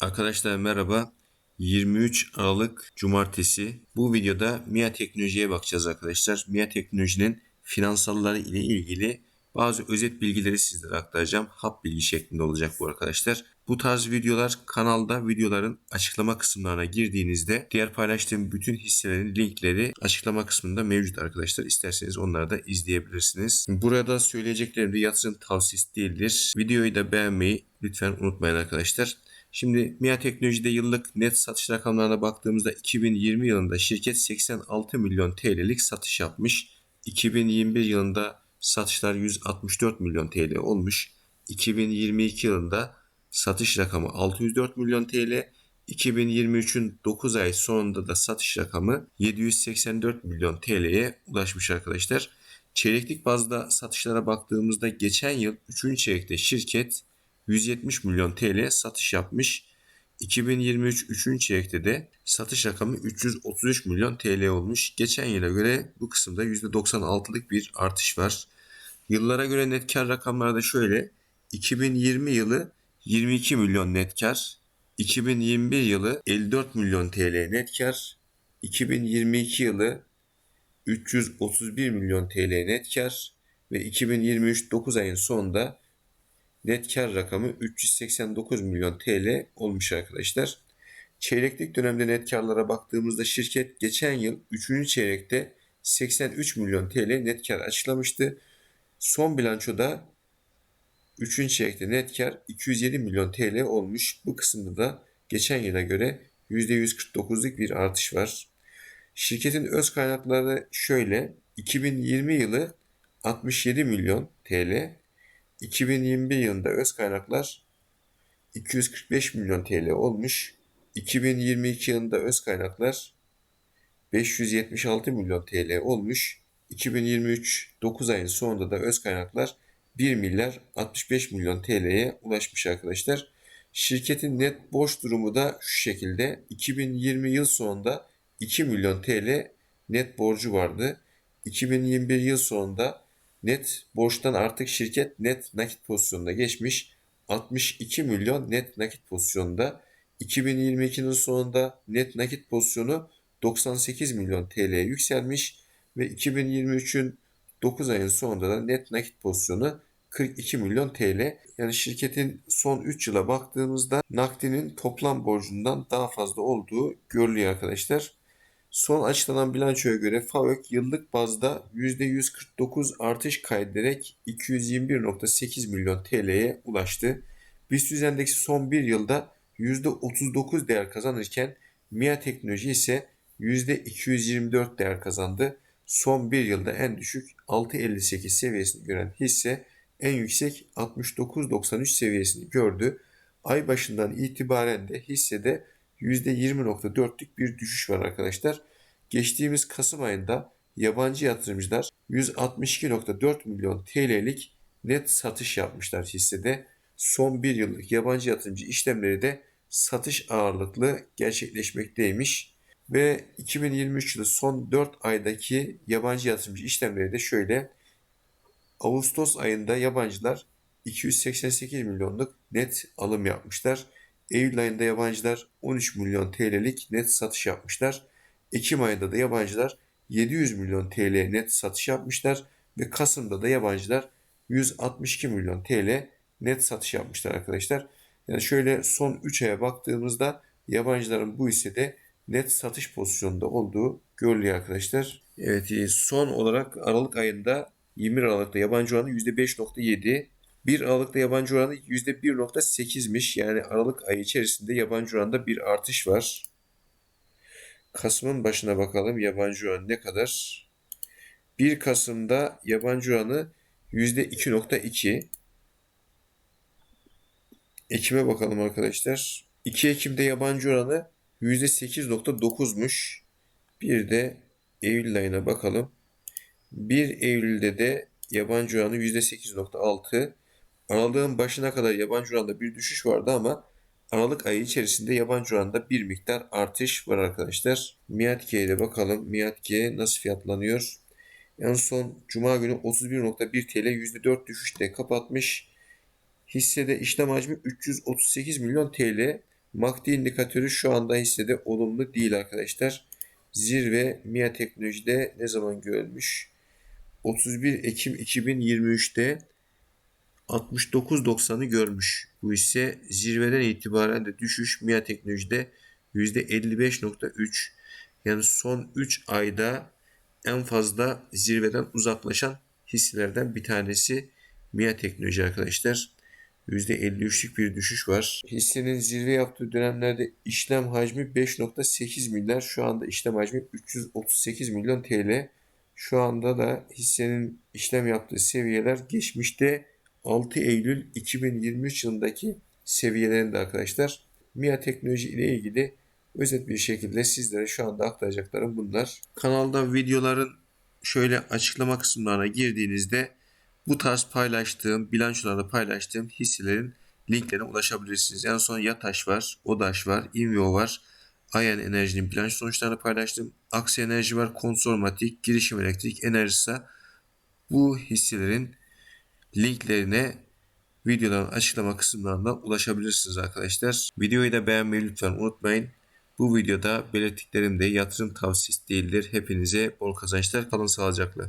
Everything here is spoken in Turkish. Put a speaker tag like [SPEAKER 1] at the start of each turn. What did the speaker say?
[SPEAKER 1] Arkadaşlar merhaba. 23 Aralık Cumartesi. Bu videoda MIA Teknoloji'ye bakacağız arkadaşlar. MIA Teknoloji'nin finansalları ile ilgili bazı özet bilgileri sizlere aktaracağım. Hap bilgi şeklinde olacak bu arkadaşlar. Bu tarz videolar kanalda videoların açıklama kısımlarına girdiğinizde diğer paylaştığım bütün hisselerin linkleri açıklama kısmında mevcut arkadaşlar. İsterseniz onları da izleyebilirsiniz. Burada söyleyeceklerim de yatırım tavsiyesi değildir. Videoyu da beğenmeyi lütfen unutmayın arkadaşlar. Şimdi MIA Teknoloji'de yıllık net satış rakamlarına baktığımızda 2020 yılında şirket 86 milyon TL'lik satış yapmış. 2021 yılında satışlar 164 milyon TL olmuş. 2022 yılında satış rakamı 604 milyon TL. 2023'ün 9 ay sonunda da satış rakamı 784 milyon TL'ye ulaşmış arkadaşlar. Çeyreklik bazda satışlara baktığımızda geçen yıl 3. çeyrekte şirket 170 milyon TL satış yapmış. 2023 3. çeyrekte de satış rakamı 333 milyon TL olmuş. Geçen yıla göre bu kısımda %96'lık bir artış var. Yıllara göre net kar rakamları da şöyle. 2020 yılı 22 milyon net kar. 2021 yılı 54 milyon TL net kar. 2022 yılı 331 milyon TL net kar ve 2023 9 ayın sonunda net kar rakamı 389 milyon TL olmuş arkadaşlar. Çeyreklik dönemde net karlara baktığımızda şirket geçen yıl 3. çeyrekte 83 milyon TL net kar açıklamıştı. Son bilançoda 3. çeyrekte net kar 207 milyon TL olmuş. Bu kısımda da geçen yıla göre %149'luk bir artış var. Şirketin öz kaynakları şöyle. 2020 yılı 67 milyon TL, 2021 yılında öz kaynaklar 245 milyon TL olmuş. 2022 yılında öz kaynaklar 576 milyon TL olmuş. 2023 9 ayın sonunda da öz kaynaklar 1 milyar 65 milyon TL'ye ulaşmış arkadaşlar. Şirketin net borç durumu da şu şekilde. 2020 yıl sonunda 2 milyon TL net borcu vardı. 2021 yıl sonunda net borçtan artık şirket net nakit pozisyonuna geçmiş. 62 milyon net nakit pozisyonda. 2022'nin sonunda net nakit pozisyonu 98 milyon TL'ye yükselmiş ve 2023'ün 9 ayın sonunda da net nakit pozisyonu 42 milyon TL. Yani şirketin son 3 yıla baktığımızda nakdinin toplam borcundan daha fazla olduğu görülüyor arkadaşlar. Son açıklanan bilançoya göre FAVÖK yıllık bazda %149 artış kaydederek 221.8 milyon TL'ye ulaştı. BIST endeksi son bir yılda %39 değer kazanırken MIA Teknoloji ise %224 değer kazandı. Son bir yılda en düşük 6.58 seviyesini gören hisse en yüksek 69.93 seviyesini gördü. Ay başından itibaren de hissede %20.4'lük bir düşüş var arkadaşlar. Geçtiğimiz Kasım ayında yabancı yatırımcılar 162.4 milyon TL'lik net satış yapmışlar hissede. Son bir yıllık yabancı yatırımcı işlemleri de satış ağırlıklı gerçekleşmekteymiş. Ve 2023 yılı son 4 aydaki yabancı yatırımcı işlemleri de şöyle. Ağustos ayında yabancılar 288 milyonluk net alım yapmışlar. Eylül ayında yabancılar 13 milyon TL'lik net satış yapmışlar. Ekim ayında da yabancılar 700 milyon TL net satış yapmışlar ve Kasım'da da yabancılar 162 milyon TL net satış yapmışlar arkadaşlar. Yani şöyle son 3 aya baktığımızda yabancıların bu hissede net satış pozisyonunda olduğu görülüyor arkadaşlar. Evet son olarak Aralık ayında 21 Aralık'ta yabancı oranı %5.7, 1 Aralık'ta yabancı oranı %1.8'miş. Yani Aralık ayı içerisinde yabancı oranda bir artış var. Kasım'ın başına bakalım yabancı oranı ne kadar? 1 Kasım'da yabancı oranı %2.2. Ekim'e bakalım arkadaşlar. 2 Ekim'de yabancı oranı %8.9'muş. Bir de Eylül ayına bakalım. 1 Eylül'de de yabancı oranı %8.6. Aralığın başına kadar yabancı oranda bir düşüş vardı ama Aralık ayı içerisinde yabancı oranda bir miktar artış var arkadaşlar. Miatke ile bakalım. Miatke nasıl fiyatlanıyor? En son Cuma günü 31.1 TL %4 düşüşle kapatmış. Hissede işlem hacmi 338 milyon TL MACD indikatörü şu anda hissede olumlu değil arkadaşlar. Zirve MIA Teknoloji'de ne zaman görülmüş? 31 Ekim 2023'te 69.90'ı görmüş. Bu ise zirveden itibaren de düşüş MIA Teknoloji'de %55.3 yani son 3 ayda en fazla zirveden uzaklaşan hisselerden bir tanesi MIA Teknoloji arkadaşlar. %53'lük bir düşüş var. Hissenin zirve yaptığı dönemlerde işlem hacmi 5.8 milyar. Şu anda işlem hacmi 338 milyon TL. Şu anda da hissenin işlem yaptığı seviyeler geçmişte 6 Eylül 2023 yılındaki seviyelerinde arkadaşlar. MIA teknoloji ile ilgili özet bir şekilde sizlere şu anda aktaracaklarım bunlar. Kanalda videoların şöyle açıklama kısımlarına girdiğinizde bu tarz paylaştığım, bilançolarda paylaştığım hisselerin linklerine ulaşabilirsiniz. En son Yataş var, Odaş var, Invio var. Ayen Enerji'nin bilanço sonuçlarını paylaştım. Aksi Enerji var, Konsormatik, Girişim Elektrik, Enerjisa. Bu hisselerin linklerine videoların açıklama kısımlarında ulaşabilirsiniz arkadaşlar. Videoyu da beğenmeyi lütfen unutmayın. Bu videoda belirttiklerim de yatırım tavsiyesi değildir. Hepinize bol kazançlar kalın sağlıcakla.